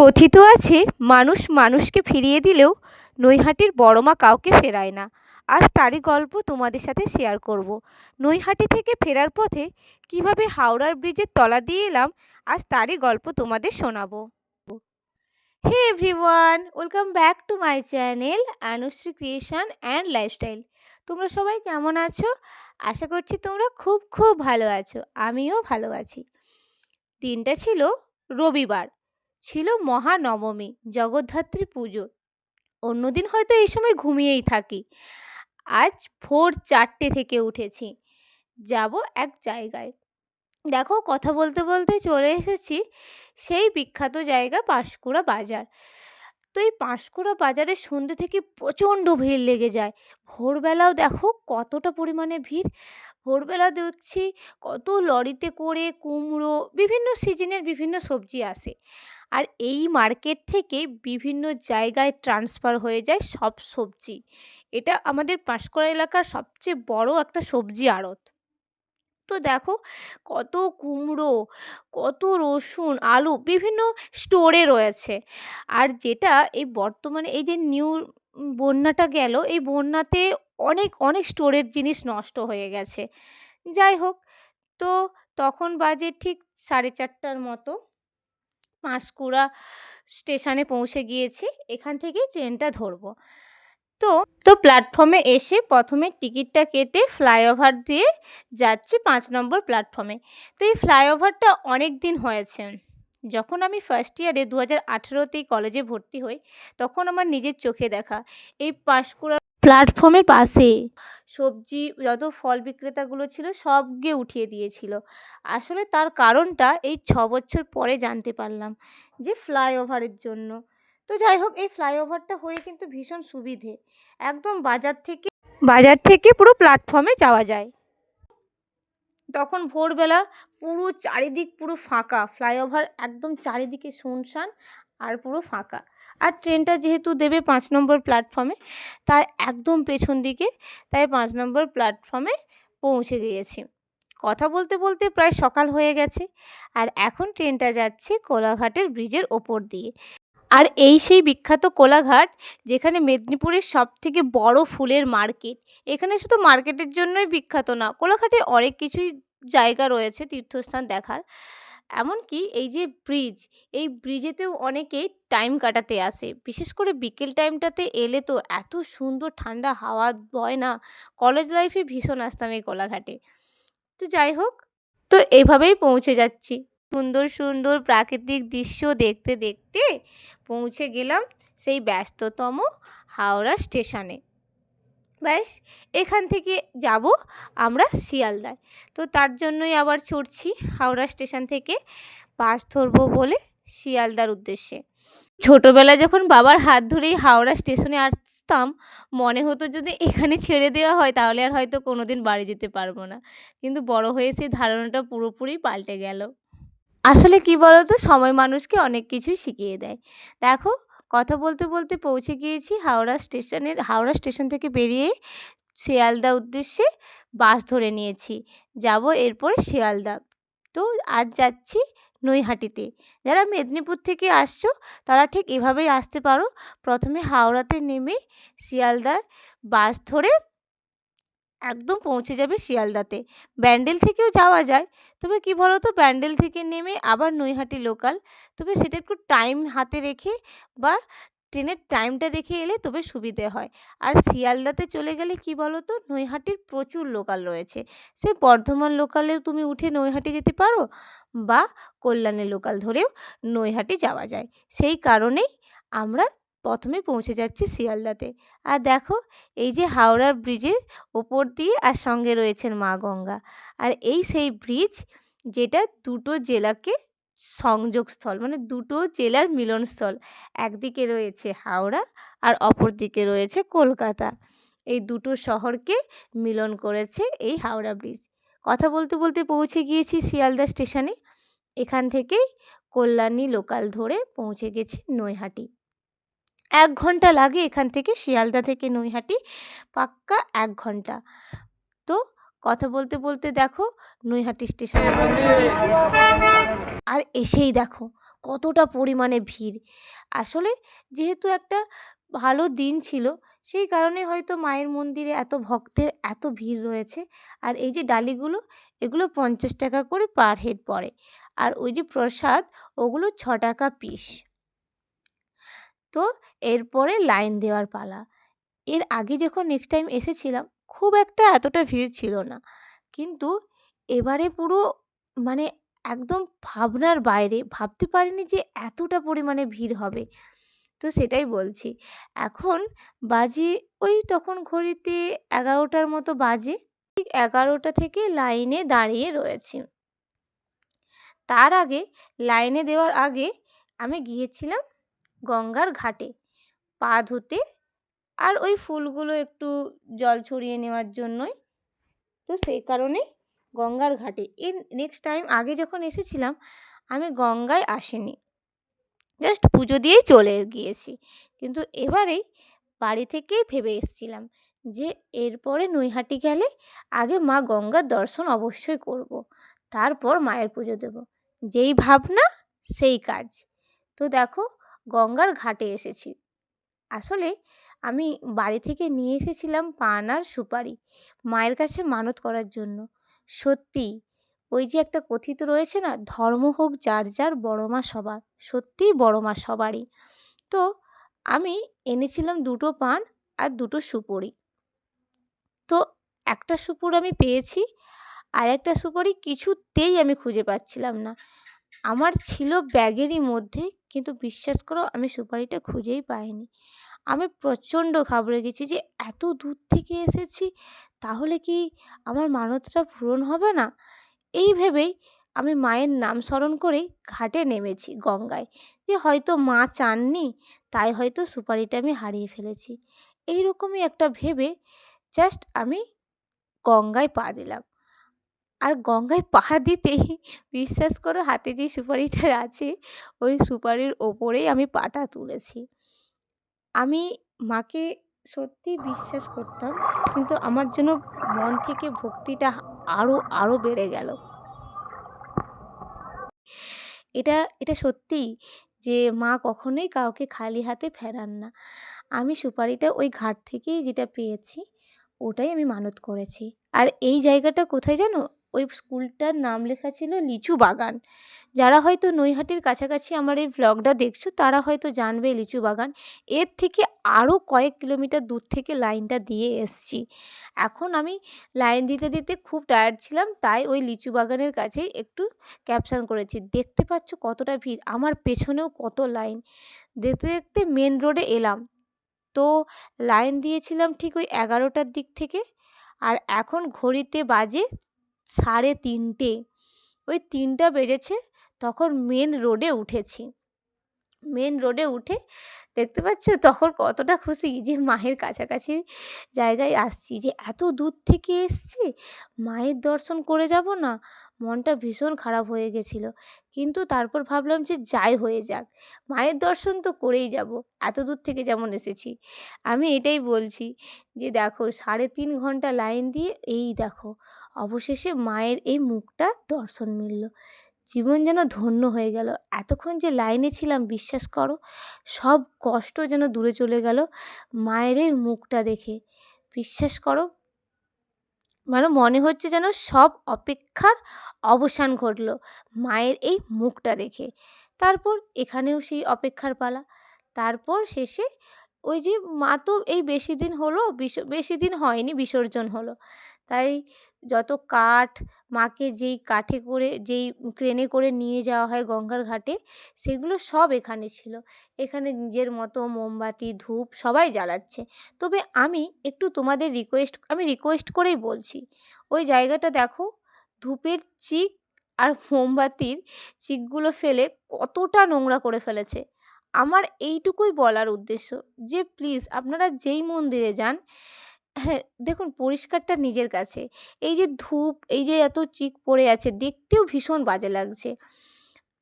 কথিত আছে, মানুষ মানুষকে ফিরিয়ে দিলেও নৈহাটির বড় মা কাউকে ফেরায় না। আজ তারই গল্প তোমাদের সাথে শেয়ার করব। নৈহাটি থেকে ফেরার পথে কীভাবে হাওড়ার ব্রিজের তলা দিয়ে এলাম, আজ তারই গল্প তোমাদের শোনাবো। Hey everyone, welcome back to my channel Anushree creation and lifestyle. তোমরা সবাই কেমন আছো? আশা করছি তোমরা খুব খুব ভালো আছো। আমিও ভালো আছি। দিনটা ছিল রবিবার। ছিল মহানবমী, জগদ্ধাত্রী পুজো। অন্যদিন হয়তো এই সময় ঘুমিয়েই থাকি। আজ ভোর চারটে থেকে উঠেছি। যাব এক জায়গায়। দেখো, কথা বলতে বলতে চলে এসেছি সেই বিখ্যাত জায়গা পাঁশকুড়া বাজার। তো এই পাঁশকুড়া বাজারে সন্ধ্যে থেকে প্রচণ্ড ভিড় লেগে যায়। ভোরবেলাও দেখো কতটা পরিমাণে ভিড়। ভোরবেলা দেখছি কত লরিতে করে কুমড়ো, বিভিন্ন সিজনের বিভিন্ন সবজি আসে। আর এই মার্কেট থেকে বিভিন্ন জায়গায় ট্রান্সফার হয়ে যায় সব সবজি। এটা আমাদের পাঁশকুড়া এলাকার সবচেয়ে বড় একটা সবজি আড়ত। তো দেখো কত কুমড়ো, কত রসুন, আলু বিভিন্ন স্টোরে রয়েছে। আর যেটা এই বর্তমানে এই যে নিউ বন্যাটা গেল, এই বন্যাতে অনেক অনেক স্টোরের জিনিস নষ্ট হয়ে গেছে। যাই হোক, তো তখন বাজে ঠিক সাড়ে চারটার মতো। পাঁশকুড়া স্টেশনে পৌঁছে গিয়েছি, এখান থেকেই ট্রেনটা ধরবো। তো তো প্ল্যাটফর্মে এসে প্রথমে টিকিটটা কেটে ফ্লাইওভার দিয়ে যাচ্ছি পাঁচ নম্বর প্ল্যাটফর্মে। তো এই ফ্লাইওভারটা অনেক দিন হয়েছে। যখন আমি ফার্স্ট ইয়ারে দু হাজার আঠেরোতেই কলেজে ভর্তি হই, তখন আমার নিজের চোখে দেখা। এই পাঁশকুড়া প্ল্যাটফর্মের পাশে। সবজি, যত ফল বিক্রেতাগুলো ছিল, সবকে উঠিয়ে দিয়েছিল। আসলে তার কারণটা এই ছ বছর পরে জানতে পারলাম যে ফ্লাইওভারের জন্য। তো যাই হোক, এই ফ্লাইওভারটা হয়ে কিন্তু ভীষণ সুবিধে। একদম বাজার থেকে বাজার থেকে পুরো প্ল্যাটফর্মে যাওয়া যায়। তখন ভোরবেলা পুরো চারিদিক পুরো ফাঁকা। ফ্লাইওভার একদম চারিদিকে শুনশান আর পুরো ফাঁকা। আর ট্রেনটা যেহেতু দেবে পাঁচ নম্বর প্ল্যাটফর্মে তাই একদম পেছন দিকে, তাই পাঁচ নম্বর প্ল্যাটফর্মে পৌঁছে গিয়েছি। কথা বলতে বলতে প্রায় সকাল হয়ে গেছে, আর এখন ট্রেনটা যাচ্ছে কোলাঘাটের ব্রিজের ওপর দিয়ে। আর এই সেই বিখ্যাত কোলাঘাট, যেখানে মেদিনীপুরের সব থেকে বড় ফুলের মার্কেট। এখানে শুধু মার্কেটের জন্যই বিখ্যাত না, কোলাঘাটে অনেক কিছুই জায়গা রয়েছে তীর্থস্থান দেখার। এমনকি এই যে ব্রিজ এই ব্রিজেতেও অনেকেই টাইম কাটাতে আসে। বিশেষ করে বিকেল টাইমটাতে এলে তো এত সুন্দর ঠান্ডা হাওয়া বয় না কলেজ লাইফে ভীষণ আসতাম এই কোলাঘাটে। তো যাই হোক, তো এভাবেই পৌঁছে যাচ্ছি। সুন্দর সুন্দর প্রাকৃতিক দৃশ্য দেখতে দেখতে পৌঁছে গেলাম সেই ব্যস্ততম হাওড়া স্টেশনে ব্যাস, এখান থেকে যাব আমরা শিয়ালদায়। তো তার জন্যই আবার ছুটছি হাওড়া স্টেশন থেকে। বাস ধরবো বলে শিয়ালদার উদ্দেশ্যে। ছোটোবেলায় যখন বাবার হাত ধরেই হাওড়া স্টেশনে আসতাম, মনে হতো যদি এখানে ছেড়ে দেওয়া হয় তাহলে আর হয়তো কোনো দিন বাড়ি যেতে পারব না। কিন্তু বড় হয়ে সেই ধারণাটা পুরোপুরি পাল্টে গেল। আসলে কি বলতো, সময় মানুষকে অনেক কিছুই শিখিয়ে দেয়। দেখো কথা বলতে বলতে পৌঁছে গিয়েছি হাওড়া স্টেশনের, হাওড়া স্টেশন থেকে বেরিয়ে শিয়ালদা উদ্দেশ্যে বাস ধরে নিয়েছি। যাব এরপর শিয়ালদা। তো আজ যাচ্ছি নৈহাটিতে। যারা মেদিনীপুর থেকে আসছো, তারা ঠিক এভাবেই আসতে পারো। প্রথমে হাওড়াতে নেমে শিয়ালদার বাস ধরে একদম পৌঁছে যাবে শিয়ালদাতে। ব্যান্ডেল থেকেও যাওয়া যায়। তবে কী বলো তো ব্যান্ডেল থেকে নেমে আবার নৈহাটি লোকাল তবে সেটা একটু টাইম হাতে রেখে বা ট্রেনের টাইমটা দেখে এলে তবে সুবিধে হয়। আর শিয়ালদাতে চলে গেলে কি বলো তো নৈহাটির প্রচুর লোকাল রয়েছে। সে বর্ধমান লোকালেও তুমি উঠে নৈহাটি যেতে পারো বা কল্যাণের লোকাল ধরেও নৈহাটি যাওয়া যায়। সেই কারণেই আমরা প্রথমে পৌঁছে যাচ্ছি শিয়ালদাতে। আর দেখো, এই যে হাওড়ার ব্রিজের ওপর দিয়ে আর সঙ্গে রয়েছেন মা গঙ্গা। আর এই সেই ব্রিজ, যেটা দুটো জেলাকে সংযোগস্থল মানে দুটো জেলার মিলনস্থল। একদিকে রয়েছে হাওড়া আর অপর দিকে রয়েছে কলকাতা। এই দুটো শহরকে মিলন করেছে এই হাওড়া ব্রিজ। কথা বলতে বলতে পৌঁছে গিয়েছি শিয়ালদা স্টেশনে। এখান থেকেই কল্যাণী লোকাল ধরে পৌঁছে গেছি নৈহাটি। এক ঘণ্টা লাগে এখান থেকে শিয়ালদা থেকে নৈহাটি, পাক্কা এক ঘণ্টা। তো কথা বলতে বলতে দেখো নৈহাটি স্টেশনে পৌঁছে গিয়েছি। আর এসেই দেখো কতটা পরিমাণে ভিড়। আসলে যেহেতু একটা ভালো দিন ছিল, সেই কারণে হয়তো মায়ের মন্দিরে এত ভক্তের এত ভিড় রয়েছে। আর এই যে ডালিগুলো, এগুলো পঞ্চাশ টাকা করে পার হেড পড়ে। আর ওই যে প্রসাদ, ওগুলো ছ টাকা পিস তো এরপরে লাইন দেওয়ার পালা। এর আগে যখন নেক্সট টাইম এসেছিলাম, খুব একটা এতটা ভিড় ছিল না। কিন্তু এবারে পুরো মানে একদম ভাবনার বাইরে, ভাবতে পারিনি যে এতটা পরিমাণে ভিড় হবে। তো সেটাই বলছি, এখন বাজে ওই তখন ঘড়িতে এগারোটার মতো বাজে, ঠিক এগারোটা থেকে লাইনে দাঁড়িয়ে রয়েছি। তার আগে, লাইনে দেওয়ার আগে আমি গিয়েছিলাম গঙ্গার ঘাটে। পা ধুতে আর ওই ফুলগুলো একটু জল ছড়িয়ে নেওয়ার জন্যই। তো সেই কারণে গঙ্গার ঘাটে। এর নেক্সট টাইম আগে যখন এসেছিলাম, আমি গঙ্গায় আসিনি। জাস্ট পুজো দিয়েই চলে গিয়েছি। কিন্তু এবারেই বাড়ি থেকেই ভেবে এসেছিলাম যে এরপরে নৈহাটি গেলে আগে মা গঙ্গার দর্শন অবশ্যই করব। তারপর মায়ের পুজো দেব। যেই ভাবনা, সেই কাজ। তো দেখো গঙ্গার ঘাটে এসেছি। আসলে আমি বাড়ি থেকে নিয়ে এসেছিলাম পান আর সুপারি মায়ের কাছে মানত করার জন্য। সত্যি ওই যে একটা কথিত রয়েছে না, ধর্ম হোক যার যার, বড় মা সবার। সত্যিই বড় মা সবারই। তো আমি এনেছিলাম দুটো পান আর দুটো সুপুরি। তো একটা সুপুর আমি পেয়েছি আর একটা সুপারি কিছুতেই আমি খুঁজে পাচ্ছিলাম না। আমার ছিল ব্যাগেরই মধ্যে, কিন্তু বিশ্বাস করো আমি সুপারিটা খুঁজেই পাইনি। আমি প্রচণ্ড ঘাবড়ে গেছি যে এত দূর থেকে এসেছি, তাহলে কি আমার মানতটা পূরণ হবে না? এই ভেবেই আমি মায়ের নাম স্মরণ করেই ঘাটে নেমেছি গঙ্গায়, যে হয়তো মা চাননি, তাই হয়তো সুপারিটা আমি হারিয়ে ফেলেছি। এই রকমই একটা ভেবে জাস্ট আমি গঙ্গায় পা দিলাম। আর গঙ্গায় পা দিতেই বিশ্বাস করো হাতে যে সুপারিটা আছে, ওই সুপারির ওপরেই আমি পাটা তুলেছি। আমি মাকে সত্যি বিশ্বাস করতাম, কিন্তু আমার যেন মন থেকে ভক্তিটা আরও আরও বেড়ে গেল। এটা এটা সত্যিই যে মা কখনোই কাউকে খালি হাতে ফেরান না। আমি সুপারিটা ওই ঘাট থেকেই যেটা পেয়েছি, ওটাই আমি মানত করেছি। আর এই জায়গাটা কোথায় জানো? ওই স্কুলটার নাম লেখা ছিল লিচু বাগান। যারা হয়তো নৈহাটির কাছাকাছি আমার এই ভ্লগটা দেখছ, তারা হয়তো জানবে লিচু বাগান। এর থেকে আরও কয়েক কিলোমিটার দূর থেকে লাইনটা দিয়ে এসছি। এখন আমি লাইন দিতে দিতে খুব টায়ার্ড ছিলাম, তাই ওই লিচু বাগানের কাছেই একটু ক্যাপশন করেছি। দেখতে পাচ্ছ কতটা ভিড়, আমার পেছনেও কত লাইন। দেখতে দেখতে মেন রোডে এলাম। তো লাইন দিয়েছিলাম ঠিক ওই এগারোটার দিক থেকে, আর এখন ঘড়িতে বাজে সাড়ে তিনটে। ওই তিনটা বেজেছে, তখন মেন রোডে উঠেছি। মেন রোডে উঠে দেখতে পাচ্ছ তখন কতটা খুশি যে মায়ের কাছাকাছি জায়গায় আসছি। যে এত দূর থেকে এসছি, মায়ের দর্শন করে যাব না? মনটা ভীষণ খারাপ হয়ে গেছিল। কিন্তু তারপর ভাবলাম যে যাই হয়ে যাক, মায়ের দর্শন তো করেই যাব, এত দূর থেকে যেমন এসেছি। আমি এটাই বলছি যে দেখো, সাড়ে তিন ঘণ্টা লাইন দিয়ে এই দেখো, অবশেষে মায়ের এই মুখটা দর্শন মিলল। জীবন যেন ধন্য হয়ে গেল। এতক্ষণ যে লাইনে ছিলাম, বিশ্বাস করো, সব কষ্ট যেন দূরে চলে গেল মায়ের এই মুখটা দেখে। বিশ্বাস করো মানে মনে হচ্ছে যেন সব অপেক্ষার অবসান ঘটল মায়ের এই মুখটা দেখে। তারপর এখানেও সেই অপেক্ষার পালা। তারপর শেষে ওই যে মা তো এই বেশি দিন হলো বেশি দিন হয়নি, বিসর্জন হলো। তাই যত কাঠ মাকে যেই কাঠে করে, যেই ক্রেনে করে নিয়ে যাওয়া হয় গঙ্গার ঘাটে, সেগুলো সব এখানে ছিল। এখানে নিজের মতো মোমবাতি, ধূপ সবাই জ্বালাচ্ছে। তবে আমি একটু তোমাদের রিকোয়েস্ট আমি রিকোয়েস্ট করেই বলছি। ওই জায়গাটা দেখো, ধূপের চিক আর মোমবাতির চিকগুলো ফেলে কতটা নোংরা করে ফেলেছে। আমার এইটুকুই বলার উদ্দেশ্য যে প্লিজ আপনারা যেই মন্দিরে যান হ্যাঁ দেখুন পরিষ্কারটা নিজের কাছে। এই যে ধূপ, এই যে এত চিক পড়ে আছে, দেখতেও ভীষণ বাজে লাগছে।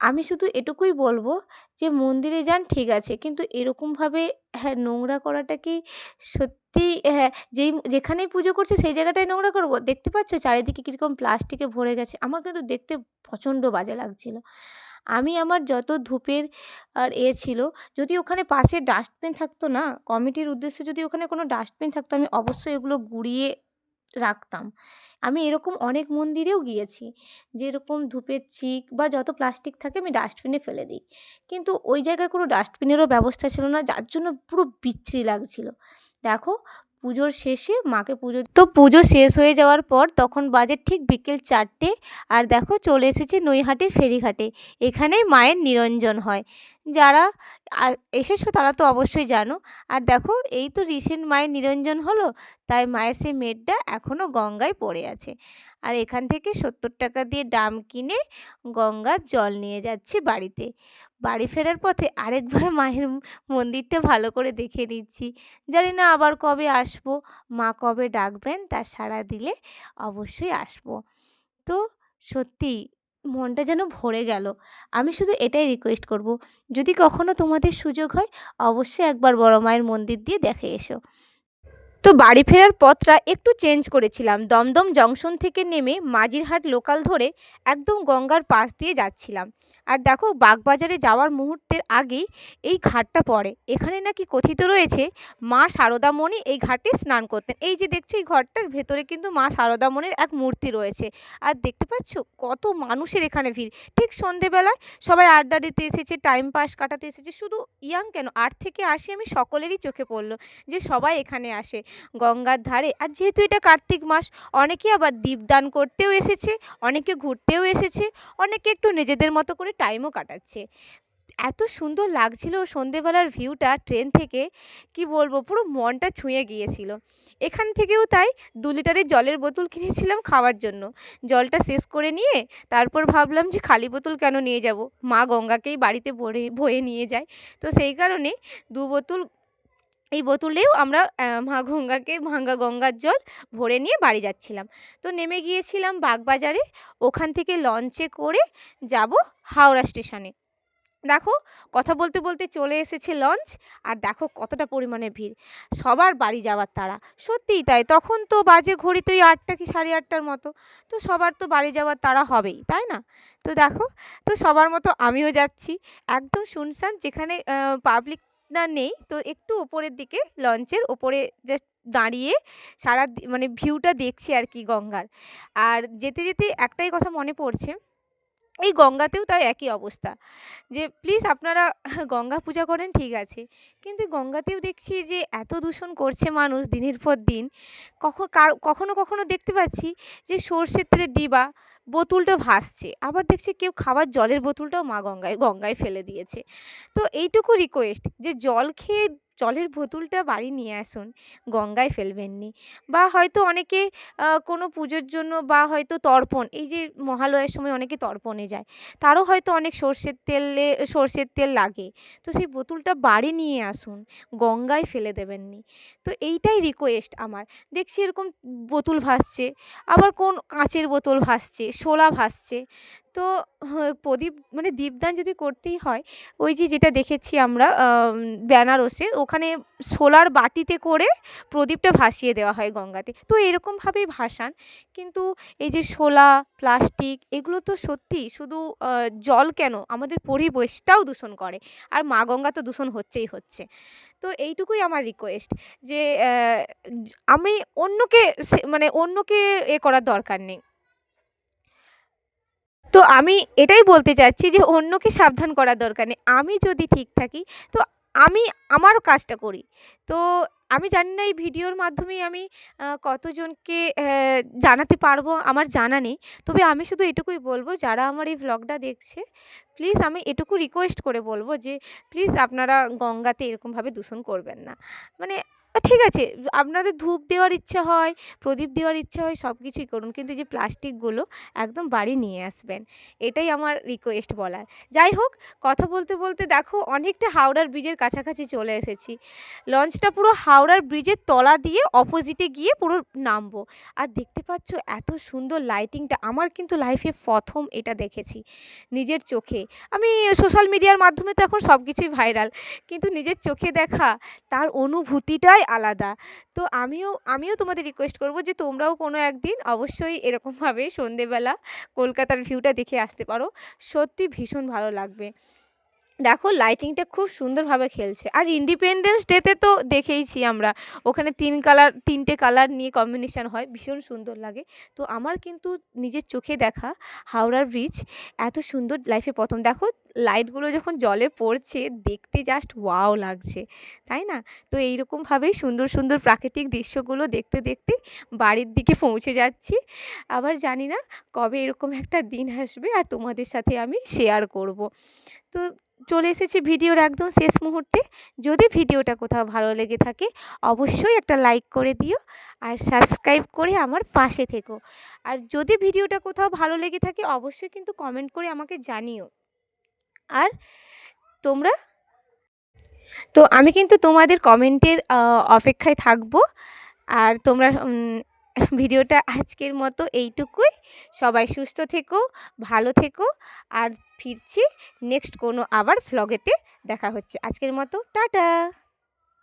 আমি শুধু এটুকুই বলব যে মন্দিরে যান, ঠিক আছে। কিন্তু এরকমভাবে হ্যাঁ নোংরা করাটা কি সত্যি হ্যাঁ যেই, যেখানেই পুজো করছে সেই জায়গাটাই নোংরা করব? দেখতে পাচ্ছ? চারিদিকে কীরকম প্লাস্টিকে ভরে গেছে। আমার কিন্তু দেখতে প্রচণ্ড বাজে লাগছিল। আমি আমার যত ধূপের, আর এ ছিল, যদি ওখানে পাশে ডাস্টবিন থাকতো না, কমিটির উদ্দেশ্যে যদি ওখানে কোনো ডাস্টবিন থাকতো, আমি অবশ্যই এগুলো গুঁড়িয়ে রাখতাম। আমি এরকম অনেক মন্দিরেও গিয়েছি যে এরকম ধূপের চিক বা যত প্লাস্টিক থাকে আমি ডাস্টবিনে ফেলে দিই। কিন্তু ওই জায়গায় কোনো ডাস্টবিনেরও ব্যবস্থা ছিল না, যার জন্য পুরো বিচ্ছিরি লাগছিল। দেখো পুজোর শেষে মাকে পুজো তো পুজো শেষ হয়ে যাওয়ার পর তখন বাজে ঠিক বিকেল চারটে আর দেখো চলে এসেছি নৈহাটির ফেরিঘাটে। এখানেই মায়ের নিরঞ্জন হয়। যারা এসেছ তারা তো অবশ্যই জানো। আর দেখো এই তো রিসেন্ট মায়ের নিরঞ্জন হলো, তাই মায়ের সেই মেডটা এখনও গঙ্গায় পড়ে আছে। আর এখান থেকে সত্তর টাকা দিয়ে ডাম কিনে গঙ্গার জল নিয়ে যাচ্ছি বাড়িতে। বাড়ি ফেরার পথে আরেকবার মায়ের মন্দিরটা ভালো করে দেখে নিচ্ছি। জানি না আবার কবে আসব, মা কবে ডাকবেন তার সাড়া দিলে অবশ্যই আসব। তো সত্যি মনটা যেন ভরে গেল। আমি শুধু এটাই রিকোয়েস্ট করব, যদি কখনো তোমাদের সুযোগ হয় অবশ্যই একবার বড় মায়ের মন্দির দিয়ে দেখে এসো। তো বাড়ি ফেরার পথটা একটু চেঞ্জ করেছিলাম। দমদম জংশন থেকে নেমে মাঝিরহাট লোকাল ধরে একদম গঙ্গার পাশ দিয়ে যাচ্ছিলাম। আর দেখো, বাগবাজারে যাওয়ার মুহূর্তের আগেই এই ঘাটটা পড়ে। এখানে নাকি কথিত রয়েছে, মা সারদামণি এই ঘাটে স্নান করতেন। এই যে দেখছ, এই ঘরটার ভেতরে কিন্তু মা সারদামণির এক মূর্তি রয়েছে। আর দেখতে পাচ্ছ, কত মানুষের এখানে ভিড়। ঠিক সন্ধেবেলায় সবাই আড্ডা দিতে এসেছে টাইম পাস কাটাতে এসেছে। শুধু ইয়াং কেন, আট থেকে আসি আমি সকলেরই চোখে পড়ল যে সবাই এখানে আসে। গঙ্গার ধারে। আর যেহেতু এটা কার্তিক মাস, অনেকে আবার দীপদান করতেও এসেছে, অনেকে ঘুরতেও এসেছে, অনেকে একটু নিজেদের মতো করে টাইমও কাটাচ্ছে। এত সুন্দর লাগছিল সন্ধেবেলার ভিউটা ট্রেন থেকে, কি বলব, পুরো মনটা ছুঁয়ে গিয়েছিল। এখান থেকেও তাই দু লিটারের জলের বোতল কিনেছিলাম খাওয়ার জন্য। জলটা শেষ করে নিয়ে তারপর ভাবলাম যে খালি বোতল কেন নিয়ে যাব? মা গঙ্গাকেই বাড়িতে ভরে, বয়ে নিয়ে যায়। তো সেই কারণে দু বোতল এই বোতলেও আমরা মা গঙ্গাকে, ভাঙ্গা গঙ্গার জল ভরে নিয়ে বাড়ি যাচ্ছিলাম। তো নেমে গিয়েছিলাম বাগবাজারে। ওখান থেকে লঞ্চে করে যাব হাওড়া স্টেশনে দেখো, কথা বলতে বলতে চলে এসেছে লঞ্চ আর দেখো কতটা পরিমাণে ভিড়। সবার বাড়ি যাওয়ার তারা সত্যিই তাই, তখন তো বাজে ঘড়িতে ওই আটটা কি সাড়ে আটটার মতো। তো সবার তো বাড়ি যাওয়ার তারা হবেই, তাই না? তো দেখো, তো সবার মতো আমিও যাচ্ছি। একদম শুনশান যেখানে পাবলিক না নেই। তো একটু ওপরের দিকে, লঞ্চের ওপরে জাস্ট দাঁড়িয়ে সারা মানে ভিউটা দেখছি আর কি গঙ্গার। আর যেতে যেতে একটাই কথা মনে পড়ছে, এই গঙ্গাতেও তাই একই অবস্থা। যে প্লিজ আপনারা গঙ্গা পূজা করেন, ঠিক আছে। কিন্তু গঙ্গাতেও দেখছি যে এত দূষণ করছে মানুষ দিনের পর দিন। কখন কার, কখনো কখনো দেখতে পাচ্ছি যে সর্ষের তেলের ডিবা বোতলটা ভাসছে। আবার দেখছে কেউ খাবার জলের বোতলটাও মা গঙ্গায় গঙ্গায় ফেলে দিয়েছে। তো এইটুকু রিকোয়েস্ট যে জল খেয়ে জলের বোতলটা বাড়ি নিয়ে আসুন, গঙ্গায় ফেলবেননি। বা হয়তো অনেকে কোনো পুজোর জন্য বা হয়তো তর্পণ, এই যে মহালয়ের সময় অনেকে তর্পণে যায়, তারও হয়তো অনেক সর্ষের তেলে, সর্ষের তেল লাগে। তো সেই বোতলটা বাড়ি নিয়ে আসুন, গঙ্গায় ফেলে দেবেননি। তো এইটাই রিকোয়েস্ট আমার। দেখছি এরকম বোতল ভাসছে, আবার কোন কাঁচের বোতল ভাসছে, শোলা ভাসছে তো প্রদীপ মানে দীপদান যদি করতেই হয়, ওই যে যেটা দেখেছি আমরা বেনারসে ওখানে শোলার বাটিতে করে প্রদীপটা ভাসিয়ে দেওয়া হয় গঙ্গাতে। তো এরকমভাবেই ভাসান। কিন্তু এই যে শোলা প্লাস্টিক, এগুলো তো সত্যি শুধু জল কেন? আমাদের পরিবেশটাও দূষণ করে। আর মা গঙ্গা তো দূষণ হচ্ছেই হচ্ছে। তো এইটুকুই আমার রিকোয়েস্ট যে আমি অন্যকে মানে অন্যকে এ করার দরকার নেই। তো আমি এটাই বলতে চাচ্ছি যে অন্যকে সাবধান করার দরকার নেই। আমি যদি ঠিক থাকি, তো আমি আমার কাজটা করি। তো আমি জানি না এই ভিডিওর মাধ্যমেই আমি কতজনকে জানাতে পারব আমার জানা নেই। তবে আমি শুধু এটুকুই বলব, যারা আমার এই ভ্লগটা দেখছে প্লিজ আমি এটুকু রিকোয়েস্ট করে বলব যে প্লিজ আপনারা গঙ্গাতে এরকমভাবে দূষণ করবেন না। মানে ঠিক আছে। আপনাদের ধূপ দেওয়ার ইচ্ছা হয়, প্রদীপ দেওয়ার ইচ্ছা হয় সব কিছুই করুন। কিন্তু যে প্লাস্টিকগুলো একদম বাড়ি নিয়ে আসবেন, এটাই আমার রিকোয়েস্ট বলার। যাই হোক, কথা বলতে বলতে দেখো অনেকটা হাওড়ার ব্রিজের কাছাকাছি চলে এসেছি। লঞ্চটা পুরো হাওড়ার ব্রিজের তলা দিয়ে অপোজিটে গিয়ে পুরো নামবো। আর দেখতে পাচ্ছ এত সুন্দর লাইটিংটা আমার কিন্তু লাইফে প্রথম এটা দেখেছি, নিজের চোখে। আমি সোশ্যাল মিডিয়ার মাধ্যমে তো এখন সব কিছুই ভাইরাল কিন্তু নিজের চোখে দেখা, তার অনুভূতিটাই আলাদা। তো আমিও আমিও তোমাদের রিকোয়েস্ট করব যে তোমরাও কোনো একদিন অবশ্যই এরকমভাবে সন্ধেবেলা কলকাতার ভিউটা দেখে আসতে পারো। সত্যি ভীষণ ভালো লাগবে। দেখো লাইটিংটা খুব সুন্দরভাবে খেলছে। আর ইন্ডিপেন্ডেন্স ডেতে তো দেখেইছি আমরা, ওখানে তিন কালার তিনটে কালার নিয়ে কম্বিনেশান হয়, ভীষণ সুন্দর লাগে। তো আমার কিন্তু নিজের চোখে দেখা হাওড়ার ব্রিজ এত সুন্দর লাইফে প্রথম। দেখো লাইটগুলো যখন জলে পড়ছে, দেখতে জাস্ট ওয়াও লাগছে, তাই না? তো এইরকমভাবেই সুন্দর সুন্দর প্রাকৃতিক দৃশ্যগুলো দেখতে দেখতে বাড়ির দিকে পৌঁছে যাচ্ছি। আবার জানি না কবে এরকম একটা দিন আসবে, আর তোমাদের সাথে আমি শেয়ার করব। তো চলে এসেছি ভিডিওর একদম শেষ মুহূর্তে। যদি ভিডিওটা কোথাও ভালো লেগে থাকে, অবশ্যই একটা লাইক করে দিও আর সাবস্ক্রাইব করে আমার পাশে থেকো। আর যদি ভিডিওটা কোথাও ভালো লেগে থাকে, অবশ্যই কিন্তু কমেন্ট করে আমাকে জানিও। আর তোমরা? তো আমি কিন্তু তোমাদের কমেন্টের অপেক্ষায় থাকব। আর তোমরা ভিডিওটা আজকের মতো এইটুকুই। সবাই সুস্থ থেকো, ভালো থেকো আর ফিরছি নেক্সট কোনো আবার ফ্লগেতে দেখা হচ্ছে। আজকের মতো, টাটা!